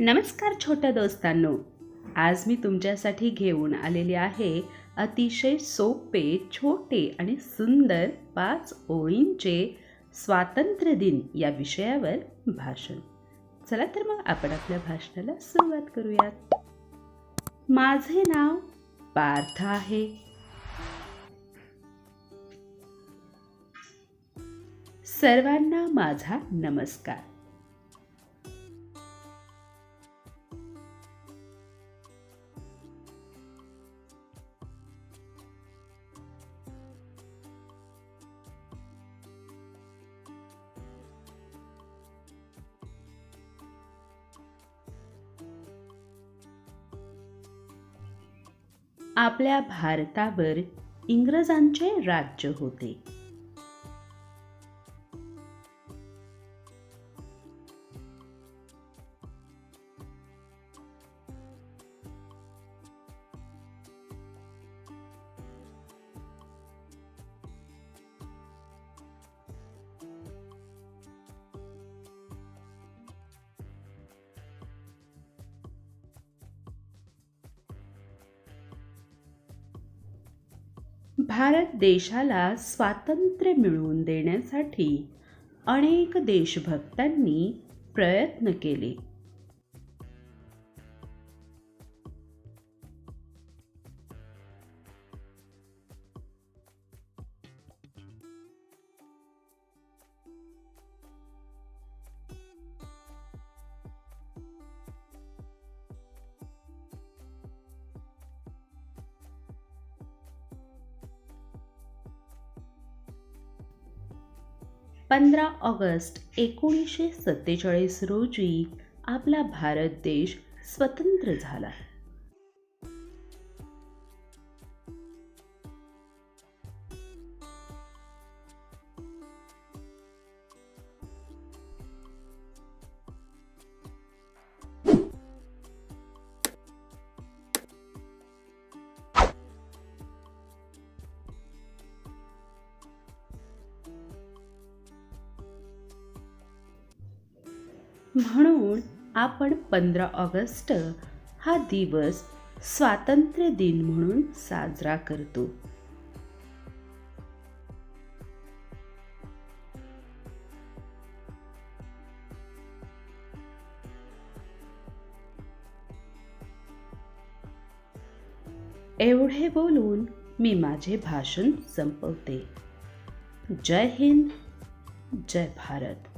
नमस्कार छोट्या दोस्तांनो. आज मी तुमच्यासाठी घेऊन आलेले आहे अतिशय सोपे छोटे आणि सुंदर पाच ओळींचे स्वातंत्र्य दिन या विषयावर भाषण. चला तर मग आपण आपल्या भाषणाला सुरुवात करूयात. माझे नाव पार्थ आहे. सर्वांना माझा नमस्कार. आपल्या भारतावर इंग्रजांचे राज्य होते. भारत देशाला स्वातंत्र्य मिळवून देण्यासाठी अनेक देशभक्तांनी प्रयत्न केले. पंधरा ऑगस्ट एकोणीसशे सत्तेचाळीस रोजी आपला भारत देश स्वतंत्र झाला. म्हणून आपण पंधरा ऑगस्ट हा दिवस स्वातंत्र्य दिन म्हणून साजरा करतो. एवढे बोलून मी माझे भाषण संपवते. जय हिंद जय भारत.